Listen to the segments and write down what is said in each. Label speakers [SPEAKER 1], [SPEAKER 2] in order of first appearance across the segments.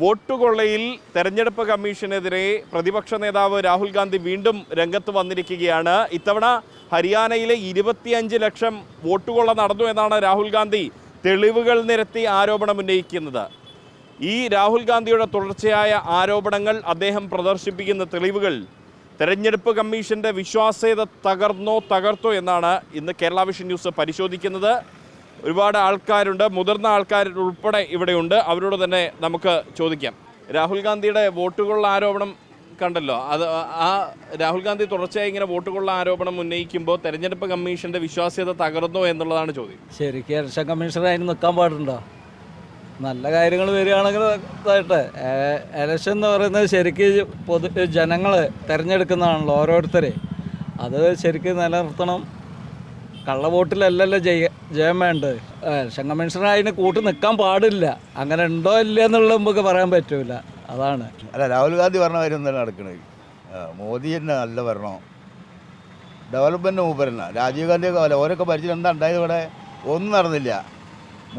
[SPEAKER 1] വോട്ടുകൊള്ളയിൽ തെരഞ്ഞെടുപ്പ് കമ്മീഷനെതിരെ പ്രതിപക്ഷ നേതാവ് രാഹുൽ ഗാന്ധി വീണ്ടും രംഗത്ത് വന്നിരിക്കുകയാണ്. ഇത്തവണ ഹരിയാനയിലെ ഇരുപത്തിയഞ്ച് ലക്ഷം വോട്ടുകൊള്ള നടന്നു എന്നാണ് രാഹുൽ ഗാന്ധി തെളിവുകൾ നിരത്തി ആരോപണം ഉന്നയിക്കുന്നത്. ഈ രാഹുൽ ഗാന്ധിയുടെ തുടർച്ചയായ ആരോപണങ്ങൾ അദ്ദേഹം പ്രദർശിപ്പിക്കുന്ന തെളിവുകൾ തെരഞ്ഞെടുപ്പ് കമ്മീഷന്റെ വിശ്വാസ്യത തകർന്നോ തകർത്തോ എന്നാണ് ഇന്ന് കേരള വിഷൻ ന്യൂസ് പരിശോധിക്കുന്നത്. ഒരുപാട് ആൾക്കാരുണ്ട് മുതിർന്ന ആൾക്കാർ ഉൾപ്പെടെ ഇവിടെയുണ്ട്. അവരോട് തന്നെ നമുക്ക് ചോദിക്കാം. രാഹുൽ ഗാന്ധിയുടെ വോട്ടുകളുടെ ആരോപണം കണ്ടല്ലോ. അത് ആ രാഹുൽ ഗാന്ധി തുടർച്ചയായി ഇങ്ങനെ വോട്ടുകളുടെ ആരോപണം ഉന്നയിക്കുമ്പോൾ തെരഞ്ഞെടുപ്പ് കമ്മീഷന്റെ വിശ്വാസ്യത തകർന്നോ എന്നുള്ളതാണ് ചോദ്യം.
[SPEAKER 2] ശരിക്കും ഇലക്ഷൻ അതിന് നിൽക്കാൻ പാടുണ്ടോ? നല്ല കാര്യങ്ങൾ വരികയാണെങ്കിൽ ഇതായിട്ട്. ഇലക്ഷൻ എന്ന് പറയുന്നത് ശരിക്കും പൊതു ജനങ്ങൾ തിരഞ്ഞെടുക്കുന്നതാണല്ലോ ഓരോരുത്തരെ. അത് ശരിക്കും നിലനിർത്തണം. കള്ളവോട്ടിലല്ലല്ലോ ജയ ജയം വേണ്ടത്. ഇലക്ഷൻ കമ്മീഷണർ അതിന് കൂട്ട് നിൽക്കാൻ പാടില്ല. അങ്ങനെ ഉണ്ടോ ഇല്ല എന്നുള്ളത് നമുക്ക് പറയാൻ പറ്റൂല. അതാണ്.
[SPEAKER 3] അല്ല രാഹുൽ ഗാന്ധി പറഞ്ഞ കാര്യം തന്നെ നടക്കണത് മോദി തന്നെ നല്ല ഭരണം. ഡെവലപ്മെന്റ് മൂപ്പരല്ല രാജീവ് ഗാന്ധി പോലെ ഓരൊക്കെ ഭരിച്ചിട്ട് എന്താ ഉണ്ടായത് ഇവിടെ? ഒന്നും നടന്നില്ല.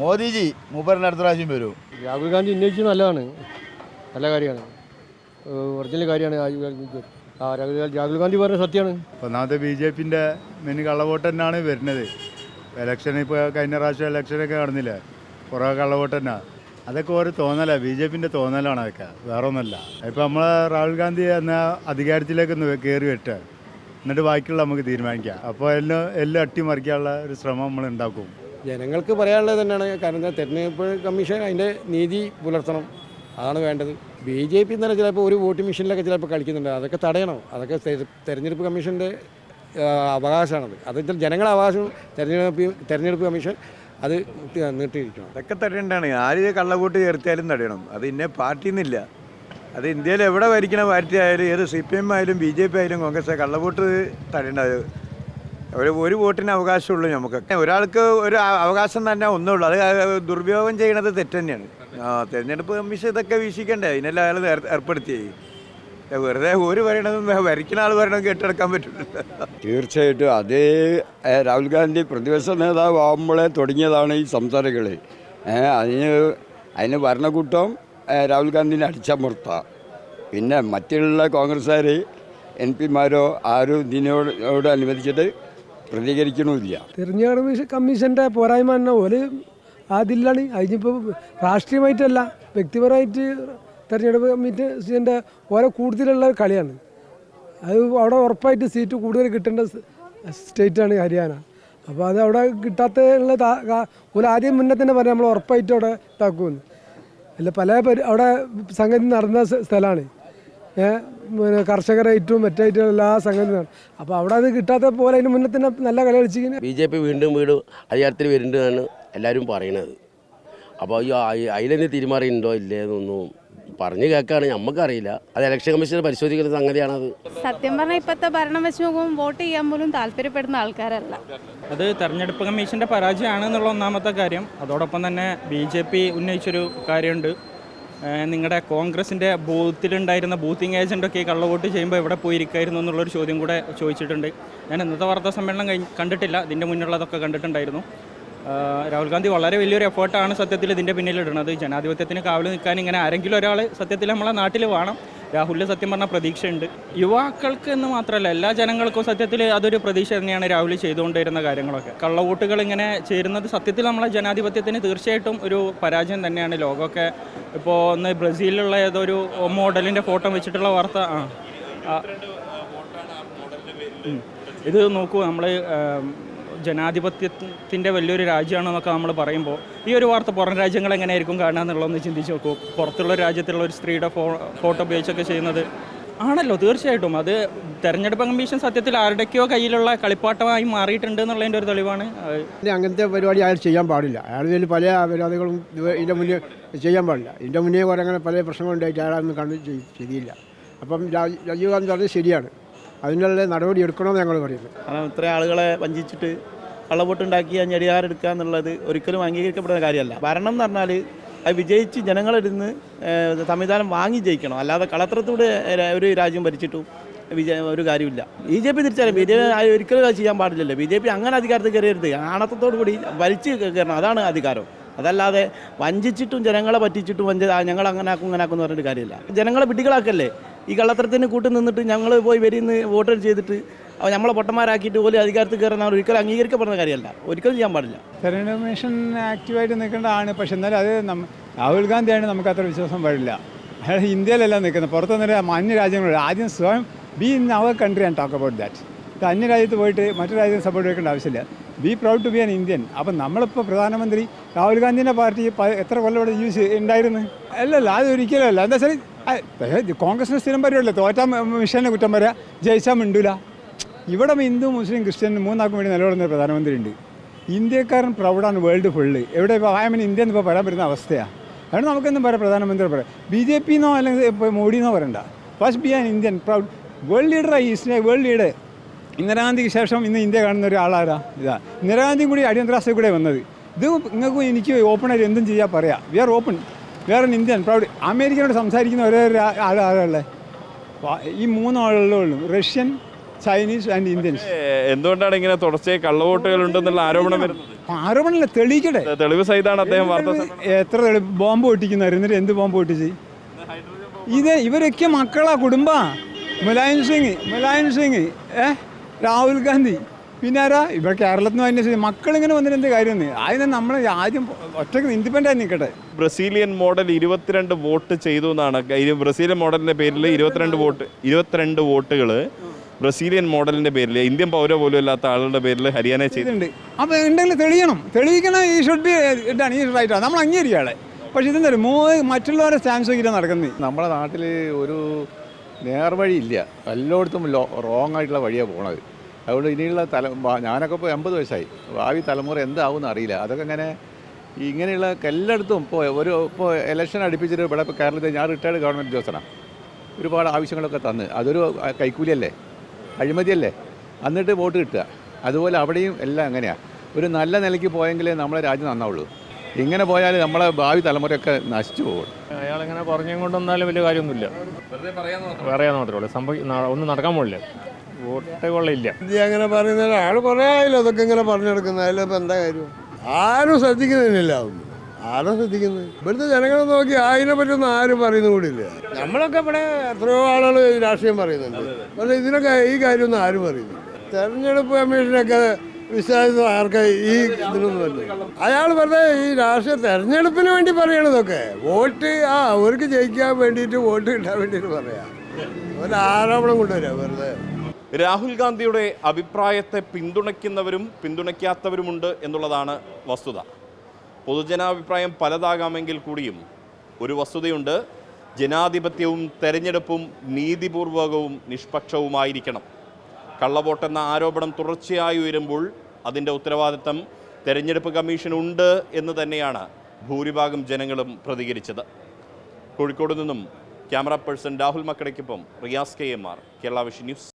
[SPEAKER 3] മോദിജി മൂപ്പരന്റെ അടുത്ത പ്രാവശ്യം വരൂ.
[SPEAKER 4] രാഹുൽ ഗാന്ധി ഉന്നയിച്ചത് നല്ലതാണ്. നല്ല കാര്യമാണ്. ഒറിജിനൽ കാര്യമാണ് രാജീവ് ഗാന്ധി ആ രാഹുൽ ഗാന്ധി രാഹുൽ ഗാന്ധി പറഞ്ഞ സത്യമാണ്.
[SPEAKER 5] ഒന്നാമത്തെ ബി ജെ പിന്റെ മെയിൻ കള്ളവോട്ട് തന്നെയാണ് വരുന്നത്. ഇലക്ഷൻ ഇപ്പോൾ കഴിഞ്ഞ പ്രാവശ്യം ഇലക്ഷനൊക്കെ നടന്നില്ല? കുറേ കള്ളവോട്ട് തന്നെ. അതൊക്കെ ഒരു തോന്നല. ബി ജെ പിന്റെ തോന്നലാണ് അതൊക്കെ. വേറെ ഒന്നല്ല ഇപ്പം നമ്മൾ രാഹുൽ ഗാന്ധി എന്ന അധികാരത്തിലേക്ക് ഒന്ന് കയറി വെട്ടുക എന്നിട്ട് ബാക്കിയുള്ള നമുക്ക് തീരുമാനിക്കാം. അപ്പോൾ എല്ലാം എല്ലാം അട്ടിമറിക്കാനുള്ള ഒരു ശ്രമം നമ്മൾ ഉണ്ടാക്കും.
[SPEAKER 4] ജനങ്ങൾക്ക് പറയാനുള്ളത് തന്നെയാണ്. കാരണം തെരഞ്ഞെടുപ്പ് കമ്മീഷൻ അതിന്റെ നീതി പുലർത്തണം. അതാണ് വേണ്ടത്. ബി ജെ പി തന്നെ ചിലപ്പോൾ ഒരു വോട്ടിംഗ് മെഷീനിലൊക്കെ ചിലപ്പോൾ കളിക്കുന്നുണ്ട്. അതൊക്കെ തടയണം? അതൊക്കെ തെര- തെരഞ്ഞെടുപ്പ് കമ്മീഷന്റെ അവകാശമാണത്. അത് ജനങ്ങളുടെ അവകാശം തെരഞ്ഞെടുപ്പ് തെരഞ്ഞെടുപ്പ് കമ്മീഷൻ അത് നീട്ടി- നീട്ടിയിരിക്കണം.
[SPEAKER 6] അതൊക്കെ തടയേണ്ടതാണ്. ആര് കള്ളവോട്ട് ചേർത്തിയാലും തടയണം. അത് ഇന്നെ പാർട്ടി എന്നില്ല അത് ഇന്ത്യയിൽ എവിടെ ഭരിക്കണ പാർട്ടി ആയാലും ഏത് സി പി എം ആയാലും ബി ജെ പി ആയാലും കോൺഗ്രസ് കള്ളവോട്ട് തടയേണ്ടത് ഒരു ഒരു വോട്ടിന് അവകാശമുള്ളൂ നമുക്ക് ഒരാൾക്ക് ഒരു അവകാശം തന്നെ ഒന്നുള്ളൂ. അത് ദുർവിയോഗം ചെയ്യണത് തെറ്റ് തന്നെയാണ് ആ തെരഞ്ഞെടുപ്പ് കമ്മീഷൻ ഇതൊക്കെ വീക്ഷിക്കണ്ടേ? അതിനെല്ലാം അയാൾ ഏർ- ഏർപ്പെടുത്തി വെറുതെ ഒരു പറയണതും ഭരിക്കുന്ന ആൾ പറയണതും കേട്ടെടുക്കാൻ പറ്റില്ല
[SPEAKER 7] തീർച്ചയായിട്ടും അതേ രാഹുൽ ഗാന്ധി പ്രതിപക്ഷ നേതാവ് ആകുമ്പോഴേ തുടങ്ങിയതാണ് ഈ സംസാരങ്ങൾ അതിന് അതിന് ഭരണകൂട്ടം രാഹുൽ ഗാന്ധിനെ അടിച്ചമർത്ത. പിന്നെ മറ്റുള്ള കോൺഗ്രസ്സുകാർ എം പിമാരോ ആരും ഇതിനോട് അനുവദിച്ചിട്ട് പ്രതികരിക്കണമില്ല
[SPEAKER 8] തിരഞ്ഞെടുപ്പ് കമ്മീഷന്റെ പോരായ്മ തന്നെ ഓൽ അതില്ലാണ് അതിനിപ്പോൾ രാഷ്ട്രീയമായിട്ടല്ല വ്യക്തിപരമായിട്ട് തെരഞ്ഞെടുപ്പ് കമ്മിറ്റിന്റെ ഓരോ കൂടുതലുള്ള കളിയാണ്. അത് അവിടെ ഉറപ്പായിട്ട് സീറ്റ് കൂടുതൽ കിട്ടേണ്ട സ്റ്റേറ്റാണ് ഹരിയാന. അപ്പോൾ അത് അവിടെ കിട്ടാത്ത ഉള്ള ഒരു ആദ്യം മുന്നേ തന്നെ പറയാം നമ്മൾ ഉറപ്പായിട്ട് അവിടെ ഇതാക്കുമെന്ന്. അല്ല പല അവിടെ സംഗതി നടന്ന സ്ഥലമാണ് പിന്നെ കർഷകരായിട്ടും മറ്റായിട്ടും എല്ലാ സംഘടനയാണ് നടന്നു അപ്പോൾ അവിടെ അത് കിട്ടാത്ത പോലെ അതിന് മുന്നേ തന്നെ നല്ല കളി കളിച്ചിങ്ങനെ
[SPEAKER 9] ബി ജെ പി വീണ്ടും വീണ്ടും അധികാരത്തിൽ വരുന്നുണ്ടെന്നാണ് എല്ലാവരും പറയണത് അപ്പോൾ ഈ അതിലെന്നെ തീരുമാനമുണ്ടോ ഇല്ലേ എന്നൊന്നും പറഞ്ഞു കേൾക്കാണ്. നമുക്കറിയില്ല അത് ഇലക്ഷൻ കമ്മീഷൻ പരിശോധിക്കുന്ന സംഗതിയാണത്.
[SPEAKER 10] സത്യം പറഞ്ഞാൽ ഇപ്പോഴത്തെ ഭരണം വെച്ച് നോക്കുമ്പോൾ വോട്ട് ചെയ്യാൻ പോലും താല്പര്യപ്പെടുന്ന ആൾക്കാരല്ല.
[SPEAKER 11] അത് തെരഞ്ഞെടുപ്പ് കമ്മീഷന്റെ പരാജയമാണ് എന്നുള്ള ഒന്നാമത്തെ കാര്യം. അതോടൊപ്പം തന്നെ ബി ജെ പി ഉന്നയിച്ചൊരു കാര്യമുണ്ട്. നിങ്ങളുടെ കോൺഗ്രസിന്റെ ബൂത്തിലുണ്ടായിരുന്ന ബൂത്തിങ് ഏജന്റൊക്കെ ഈ കള്ളവോട്ട് ചെയ്യുമ്പോൾ എവിടെ പോയിരിക്കായിരുന്നു എന്നുള്ളൊരു ചോദ്യം കൂടെ ചോദിച്ചിട്ടുണ്ട്. ഞാൻ ഇന്നത്തെ വാർത്താ സമ്മേളനം കണ്ടിട്ടില്ല. ഇതിന്റെ മുന്നിലുള്ളതൊക്കെ കണ്ടിട്ടുണ്ടായിരുന്നു. രാഹുൽ ഗാന്ധി വളരെ വലിയൊരു എഫേർട്ടാണ് സത്യത്തിൽ ഇതിന്റെ പിന്നിലിടുന്നത്. ജനാധിപത്യത്തിന് കാവൽ നിൽക്കാൻ ഇങ്ങനെ ആരെങ്കിലും ഒരാൾ സത്യത്തിൽ നമ്മളെ നാട്ടിൽ വേണം. രാഹുലിന് സത്യം പറഞ്ഞ പ്രതീക്ഷയുണ്ട്. യുവാക്കൾക്ക് എന്ന് മാത്രമല്ല എല്ലാ ജനങ്ങൾക്കും സത്യത്തിൽ അതൊരു പ്രതീക്ഷ തന്നെയാണ് രാഹുൽ ചെയ്തുകൊണ്ടിരുന്ന കാര്യങ്ങളൊക്കെ. കള്ളവോട്ടുകൾ ഇങ്ങനെ ചേരുന്നത് സത്യത്തിൽ നമ്മളെ ജനാധിപത്യത്തിന് തീർച്ചയായിട്ടും ഒരു പരാജയം തന്നെയാണ്. ലോകമൊക്കെ ഇപ്പോൾ ഒന്ന് ബ്രസീലിലുള്ള ഏതോ ഒരു മോഡലിന്റെ ഫോട്ടോ വെച്ചിട്ടുള്ള വാർത്ത ആ. ഇത് നോക്കൂ നമ്മൾ ജനാധിപത്യത്തിന്റെ വലിയൊരു രാജ്യമാണെന്നൊക്കെ നമ്മൾ പറയുമ്പോൾ ഈ ഒരു വാർത്ത പുറം രാജ്യങ്ങൾ എങ്ങനെയായിരിക്കും കാണുക എന്നുള്ളതൊന്ന് ചിന്തിച്ച് നോക്കൂ. പുറത്തുള്ള രാജ്യത്തുള്ള ഒരു സ്ത്രീയുടെ ഫോ ഫോട്ടോ ഉപയോഗിച്ചൊക്കെ ചെയ്യുന്നത് ആണല്ലോ തീർച്ചയായിട്ടും. അത് തെരഞ്ഞെടുപ്പ് കമ്മീഷൻ സത്യത്തിൽ ആരുടെയൊക്കെയോ കയ്യിലുള്ള കളിപ്പാട്ടമായി മാറിയിട്ടുണ്ട് എന്നുള്ളതിന്റെ ഒരു തെളിവാണ്.
[SPEAKER 4] അങ്ങനത്തെ പരിപാടി അയാൾ ചെയ്യാൻ പാടില്ല. അയാൾ ഇതിൽ പല പരാതികളും ഇത് ഇതിന്റെ മുന്നേ ചെയ്യാൻ പാടില്ല. ഇതിന്റെ മുന്നേ കുറേ അങ്ങനെ പല പ്രശ്നങ്ങളുണ്ടായിട്ട് അയാളൊന്നും കണ്ട് ചെയ്തില്ല. അപ്പം രാജ് രാജീവ് ഗാന്ധി പറഞ്ഞത് ശരിയാണ്. അതിനുള്ള നടപടി എടുക്കണമെന്ന് ഞങ്ങൾ പറയുന്നത്
[SPEAKER 2] കാരണം ഇത്ര ആളുകളെ വഞ്ചിച്ചിട്ട് കള്ളവോട്ടുണ്ടാക്കി ഞെടിയാറെടുക്കുക എന്നുള്ളത് ഒരിക്കലും അംഗീകരിക്കപ്പെടുന്ന കാര്യമല്ല. ഭരണം എന്ന് പറഞ്ഞാൽ അത് വിജയിച്ച് ജനങ്ങളിരുന്ന് സംവിധാനം വാങ്ങി ജയിക്കണം. അല്ലാതെ കളത്രത്തോടെ ഒരു രാജ്യം ഭരിച്ചിട്ടും വിജയ ഒരു കാര്യമില്ല. ബി ജെ പി തിരിച്ചറിയാം. ബി ജെ പി ഒരിക്കലും ചെയ്യാൻ പാടില്ലല്ലോ. ബി ജെ പി അങ്ങനെ അധികാരത്തിൽ കയറിയരുത് ആണത്തോടു കൂടി ഭരിച്ച് കയറണം. അതാണ് അധികാരം. അതല്ലാതെ വഞ്ചിച്ചിട്ടും ജനങ്ങളെ പറ്റിച്ചിട്ടും വഞ്ച ഞങ്ങൾ അങ്ങനെ ആക്കും ഇങ്ങനെ ആക്കും എന്ന് പറഞ്ഞിട്ട് കാര്യമില്ല. ജനങ്ങളെ വിഡ്ഢികളാക്കല്ലേ ഈ കള്ളത്തരത്തിന് കൂട്ടി നിന്നിട്ട് ഞങ്ങൾ പോയി വരിന്ന് വോട്ട് ചെയ്തിട്ട് അവ നമ്മളെ പൊട്ടന്മാരാക്കിയിട്ട് പോലും അധികാരത്തിൽ കയറുന്ന ഒരിക്കലും അംഗീകരിക്കപ്പെടുന്ന കാര്യമല്ല. ഒരിക്കലും ചെയ്യാൻ പാടില്ല.
[SPEAKER 12] തെരഞ്ഞെടുപ്പ് കമ്മീഷൻ ആക്റ്റീവായിട്ട് നിൽക്കേണ്ടതാണ്. പക്ഷെ എന്നാലും അത് രാഹുൽ ഗാന്ധിയാണ് നമുക്ക് അത്ര വിശ്വാസം പാടില്ല അയാൾ ഇന്ത്യയിലല്ല നിൽക്കുന്നത്. പുറത്തു നിന്ന് അന്യ രാജ്യങ്ങളിൽ ആദ്യം സ്വയം be in our country and talk about that ഇത് അന്യ രാജ്യത്ത് പോയിട്ട് മറ്റു രാജ്യത്തിന് സപ്പോർട്ട് എടുക്കേണ്ട ആവശ്യമില്ല. Be proud to be an Indian അപ്പം നമ്മളിപ്പോൾ പ്രധാനമന്ത്രി രാഹുൽ ഗാന്ധിന്റെ പാർട്ടി എത്ര കൊല്ലം ഇവിടെ യൂസ് ഉണ്ടായിരുന്നു? അല്ലല്ല അത് ഒരിക്കലും അല്ല. എന്താ വെച്ചാൽ കോൺഗ്രസിന് സ്ഥിരം പരിപാടിയല്ല? തോറ്റാ മിഷനെ കുറ്റം പറയാ. ജയിച്ചാൽ മിണ്ടൂല. ഇവിടെ ഹിന്ദു മുസ്ലിം ക്രിസ്ത്യൻ മൂന്നാൾക്കും വേണ്ടി നിലകൊള്ളുന്ന ഒരു പ്രധാനമന്ത്രി ഉണ്ട് ഇന്ത്യക്കാരൻ പ്രൗഡാണ് വേൾഡ് ഫുള്ള് എവിടെ ഇപ്പോൾ ആയമൻ ഇന്ത്യ എന്ന് ഇപ്പോൾ പറയാൻ പറ്റുന്ന അവസ്ഥയാണ് അതുകൊണ്ട് നമുക്കെന്നും പറയാം പ്രധാനമന്ത്രി പറയാം. ബി ജെ പി എന്നോ അല്ലെങ്കിൽ ഇപ്പോൾ മോഡി എന്നോ പറയണ്ട first be an Indian proud world ലീഡറായി east world leader ഇന്ദിരാഗാന്ധിക്ക് ശേഷം ഇന്ന് ഇന്ത്യ കാണുന്ന ഒരാളാരാ ഇതാ. ഇന്ദിരാഗാന്ധിയും കൂടി അടിയന്തരാവസ്ഥയിൽ കൂടെ വന്നത്. ഇത് നിങ്ങൾക്ക് എനിക്ക് ഓപ്പണായിട്ട് എന്തും ചെയ്യാൻ പറയാം. We are open we are an Indian proud അമേരിക്കനോട് സംസാരിക്കുന്ന ഒരേ ആളുകളെ ഈ മൂന്നാളുകളേ ഉള്ളൂ? Russian Chinese and Indians.
[SPEAKER 1] എന്തുകൊണ്ടാണ് ഇങ്ങനെ തുടർച്ചയായി കള്ളവോട്ടുകൾ ഉണ്ടെന്നുള്ള ആരോപണം വരുന്നത്?
[SPEAKER 12] ആരോപണമല്ല തെളിയിക്കട്ടെ.
[SPEAKER 1] തെളിവ് സഹിതാണ് അദ്ദേഹം വാർത്താ
[SPEAKER 12] എത്ര ബോംബ് പൊട്ടിക്കുന്നവർ എന്നിട്ട് എന്ത് ബോംബ് പൊട്ടിച്ച്? ഇത് ഇവരൊക്കെ മക്കളാ കുടുംബ. മുലായം സിംഗ് മുലായം സിംഗ് ഏ? രാഹുൽ ഗാന്ധി. പിന്നെ ആരാ? ഇവിടെ കേരളത്തിൽ നിന്ന് അതിന്റെ മക്കളിങ്ങനെ വന്നിട്ട് എന്ത് കാര്യം അതിന് നമ്മൾ ആദ്യം ഒറ്റയ്ക്ക് ഇൻഡിപെൻഡന്റ് ആയി നിൽക്കട്ടെ
[SPEAKER 1] ബ്രസീലിയൻ മോഡൽ ഇരുപത്തിരണ്ട് വോട്ട് ചെയ്തു എന്നാണ്. ബ്രസീലിയൻ മോഡലിന്റെ പേരിൽ ഇരുപത്തിരണ്ട് വോട്ട് ഇരുപത്തിരണ്ട് വോട്ടുകൾ ബ്രസീലിയൻ മോഡലിന്റെ പേരിൽ ഇന്ത്യൻ പൗര പോലും അല്ലാത്ത ആളുടെ പേരിൽ ഹരിയാന
[SPEAKER 12] ചെയ്തിട്ടുണ്ട്. അപ്പോൾ ഉണ്ടെങ്കിൽ തെളിയണം. തെളിയിക്കണം ഈ ഷുഡ് ബി ഇതാണ് ഈ റൈറ്റാണ് നമ്മൾ അംഗീകരിക്കാളെ പക്ഷേ ഇതെന്താ മോ മറ്റുള്ളവരെ സ്റ്റാൻസ് വയ്ക്കാൻ നടക്കുന്നത്.
[SPEAKER 13] നമ്മുടെ നാട്ടിൽ ഒരു നേർവഴി ഇല്ല എല്ലായിടത്തും ലോ റോങ് ആയിട്ടുള്ള വഴിയാണ് പോണത്. അതുകൊണ്ട് ഇനിയുള്ള തല ഞാനൊക്കെ ഇപ്പോൾ എൺപത് വയസ്സായി. ഭാവി തലമുറ എന്താവും അറിയില്ല. അതൊക്കെ ഇങ്ങനെ ഇങ്ങനെയുള്ള എല്ലായിടത്തും ഇപ്പോൾ ഒരു ഇപ്പോൾ ഇലക്ഷൻ അടുപ്പിച്ചിട്ട് ഇവിടെ ഇപ്പോൾ കേരളത്തിൽ ഞാൻ റിട്ടയർഡ് ഗവൺമെന്റ് ഉദ്യോഗസ്ഥനാണ് ഒരുപാട് ആവശ്യങ്ങളൊക്കെ തന്ന്. അതൊരു കൈക്കൂലിയല്ലേ അഴിമതിയല്ലേ? എന്നിട്ട് വോട്ട് കിട്ടുക. അതുപോലെ അവിടെയും എല്ലാം അങ്ങനെയാണ് ഒരു നല്ല നിലയ്ക്ക് പോയെങ്കിലേ നമ്മളെ രാജ്യം നന്നാവുള്ളൂ. ഇങ്ങനെ പോയാൽ നമ്മളെ ഭാവി തലമുറയൊക്കെ നശിച്ചു പോകും.
[SPEAKER 4] അയാളിങ്ങനെ പറഞ്ഞും കൊണ്ടൊന്നാലും വലിയ കാര്യമൊന്നുമില്ല. പറയാന്ന് മാത്രമേ ഉള്ളൂ. സംഭവം ഒന്നും നടക്കാൻ പോകില്ല വോട്ട് കൊള്ളില്ല.
[SPEAKER 14] അങ്ങനെ പറയുന്ന അയാൾ കുറേ ആയില്ല? അതൊക്കെ ഇങ്ങനെ പറഞ്ഞെടുക്കുന്ന. അതിലിപ്പോൾ എന്താ കാര്യം? ആരും ശ്രദ്ധിക്കുന്നില്ല ഒന്നും ആരും ശ്രദ്ധിക്കുന്നത്? ഇവിടുത്തെ ജനങ്ങളെ നോക്കി അതിനെ പറ്റൊന്നും ആരും പറയുന്നു കൂടിയില്ല. നമ്മളൊക്കെ ഇവിടെ എത്രയോ ആളുകൾ രാഷ്ട്രീയം പറയുന്നുണ്ട്. പക്ഷേ ഇതിനൊക്കെ ഈ കാര്യമൊന്നും ആരും പറയുന്നില്ല. തെരഞ്ഞെടുപ്പ് കമ്മീഷനൊക്കെ വിശ്വാസം ആർക്ക് ഈ ഇതിനൊന്നും അയാൾ വെറുതെ ഈ രാഷ്ട്രീയ തെരഞ്ഞെടുപ്പിന് വേണ്ടി പറയണതൊക്കെ. വോട്ട് ആ അവർക്ക് ജയിക്കാൻ വേണ്ടിയിട്ട് വോട്ട് കിട്ടാൻ വേണ്ടിയിട്ട് പറയാം. ഒരു ആരോപണം കൊണ്ടുവരാ വെറുതെ.
[SPEAKER 1] രാഹുൽ ഗാന്ധിയുടെ അഭിപ്രായത്തെ പിന്തുണയ്ക്കുന്നവരും പിന്തുണയ്ക്കാത്തവരുമുണ്ട് എന്നുള്ളതാണ് വസ്തുത. പൊതുജനാഭിപ്രായം പലതാകാമെങ്കിൽ കൂടിയും ഒരു വസ്തുതയുണ്ട്. ജനാധിപത്യവും തെരഞ്ഞെടുപ്പും നീതിപൂർവകവും നിഷ്പക്ഷവുമായിരിക്കണം. കള്ളവോട്ടെന്ന ആരോപണം തുടർച്ചയായി ഉയരുമ്പോൾ അതിന്റെ ഉത്തരവാദിത്തം തെരഞ്ഞെടുപ്പ് കമ്മീഷനുണ്ട് എന്ന് തന്നെയാണ് ഭൂരിഭാഗം ജനങ്ങളും പ്രതികരിച്ചത്. കോഴിക്കോട് നിന്നും camera person Rahul മക്കടയ്ക്കൊപ്പം Riyas K M R Kerala Vision News.